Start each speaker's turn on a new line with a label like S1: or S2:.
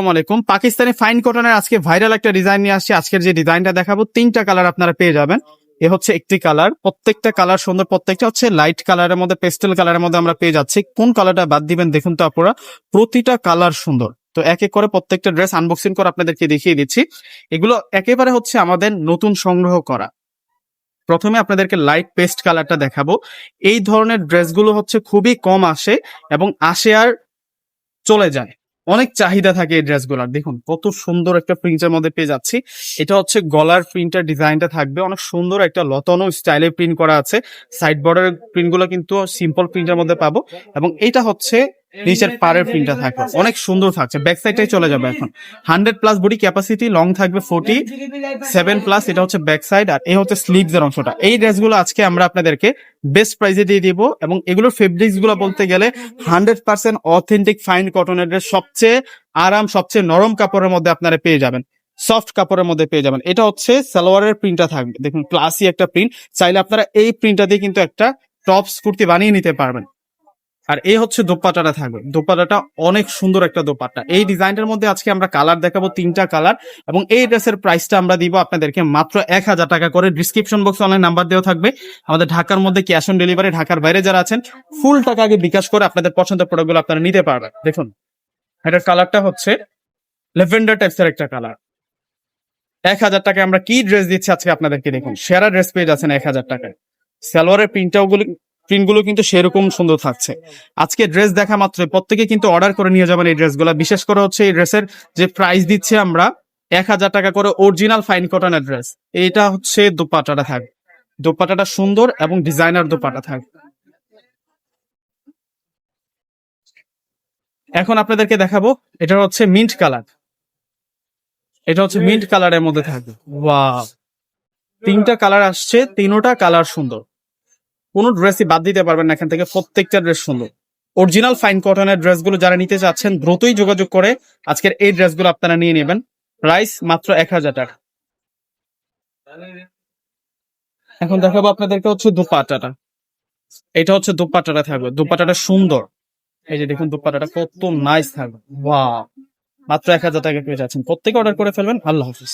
S1: আসসালামু আলাইকুম। পাকিস্তানি ফাইন কটনের আজকে ভাইরাল একটা ডিজাইন নিয়ে আসছি। আজকের যে ডিজাইনটা দেখাবো, তিনটা কালার আপনারা পেয়ে যাবেন। এ হচ্ছে একটি কালার, প্রত্যেকটা কালার সুন্দর, প্রত্যেকটা হচ্ছে লাইট কালারের মধ্যে, পেস্টেল কালারের মধ্যে আমরা পেয়ে যাচ্ছি। কোন কালারটা বাদ দিবেন দেখুন তো আপনারা প্রতিটা কালার সুন্দর। তো এক এক করে প্রত্যেকটা ড্রেস আনবক্সিং করে আপনাদেরকে দেখিয়ে দিচ্ছি। এগুলো একেবারে হচ্ছে আমাদের নতুন সংগ্রহ করা। প্রথমে আপনাদেরকে লাইট পেস্ট কালারটা দেখাবো। এই ধরনের ড্রেসগুলো হচ্ছে খুবই কম আসে এবং আসে আর চলে যায়। অনেক চাহিদা থাকে এই ড্রেসগুলোর। দেখুন, কত সুন্দর একটা প্রিন্টের মধ্যে পেয়ে যাচ্ছি। এটা হচ্ছে গলার প্রিন্টার ডিজাইনটা থাকবে। অনেক সুন্দর একটা লতানো স্টাইলে প্রিন্ট করা আছে। সাইড বর্ডারের প্রিন্টগুলো কিন্তু সিম্পল প্রিন্টের মধ্যে পাবো। এবং এটা হচ্ছে নিচের পাড়ের প্রিন্টটা থাকবে। অনেক সুন্দর থাকছে। ব্যাক সাইডটাই চলে যাবে এখন। Hundred plus body capacity long থাকবে ফোর্টি সেভেন প্লাস এটা হচ্ছে ব্যাক সাইড আর এই হচ্ছে স্লিভস এর অংশটা। এই ড্রেসগুলো আজকে আমরা আপনাদেরকে বেস্ট প্রাইসে দিয়ে দিব এবং এগুলোর ফেব্রিক্সগুলো বলতে গেলে হান্ড্রেড পার্সেন্ট অথেন্টিক ফাইন কটনের ড্রেস সবচেয়ে আরাম সবচেয়ে নরম কাপড়ের মধ্যে আপনারা পেয়ে যাবেন। সফট কাপড়ের মধ্যে পেয়ে যাবেন। এটা হচ্ছে সালোয়ারের প্রিন্টটা থাকবে। দেখুন ক্লাসি একটা প্রিন্ট চাইলে আপনারা এই প্রিন্টটা দিয়ে কিন্তু একটা টপস কুর্তি বানিয়ে নিতে পারবেন। আর এই হচ্ছে দোপাটাটা থাকবে। দোপাটাটা অনেক সুন্দর একটা দোপাট্টা। এই ডিজাইনটার মধ্যে আজকে আমরা কালার দেখাবো তিনটা কালার এবং এই ড্রেসের প্রাইসটা আমরা দিব আপনাদেরকে মাত্র এক হাজার টাকা করে। ডিসক্রিপশন বক্সে অনলাইন নাম্বার দেওয়া থাকবে। আমাদের ঢাকার মধ্যে ক্যাশ অন ডেলিভারি ঢাকার বাইরে যারা আছেন ফুল টাকা আগে বিকাশ করে আপনাদের পছন্দের প্রোডাক্টগুলো আপনারা নিতে পারবেন। দেখুন, এটার কালারটা হচ্ছে লেভেন্ডার টাইপসের একটা কালার। এক হাজার টাকায় আমরা কি ড্রেস দিচ্ছি আজকে আপনাদেরকে দেখুন। সেরা ড্রেস পেয়ে যাচ্ছেন এক হাজার টাকায়। সালোয়ারের প্রিন্টটাও গুলো প্রিন্টগুলো কিন্তু সেরকম সুন্দর থাকছে। আজকে ড্রেস দেখা মাত্র প্রত্যেকে কিন্তু অর্ডার করে নিয়ে যাবেন এই ড্রেসগুলো বিশেষ করে হচ্ছে এই ড্রেসের যে প্রাইস দিচ্ছে আমরা, এক হাজার টাকা করে অরিজিনাল ফাইন কটনের ড্রেস এটা হচ্ছে দোপাটাটা থাক। দোপাটাটা সুন্দর এবং ডিজাইনার দোপাটা থাক। এখন আপনাদেরকে দেখাবো, এটা হচ্ছে মিন্ট কালার এটা হচ্ছে মিন্ট কালারের মধ্যে থাকবে। ওয়াও তিনটা কালার আসছে, তিনোটা কালার সুন্দর। কোনো ড্রেসই বাদ দিতে পারবেন না এখান থেকে। প্রত্যেকটা ড্রেস সুন্দর। অরিজিনাল ফাইন কটনের ড্রেসগুলো যারা নিতে চাচ্ছেন, দ্রুতই যোগাযোগ করে আজকের এই ড্রেসগুলো আপনারা নিয়ে নেবেন। প্রাইস মাত্র এক হাজার টাকা। এখন দেখাবো আপনাদেরকে হচ্ছে দুপাটাটা। এটা হচ্ছে দুপাটাটা থাকবে। দুপাটাটা সুন্দর। এই যে দেখুন, দুপাটাটা কত নাইস থাকবে। ওয়াও মাত্র এক হাজার টাকা পেয়ে যাচ্ছেন। প্রত্যেকে অর্ডার করে ফেলবেন। আল্লাহ হাফিজ।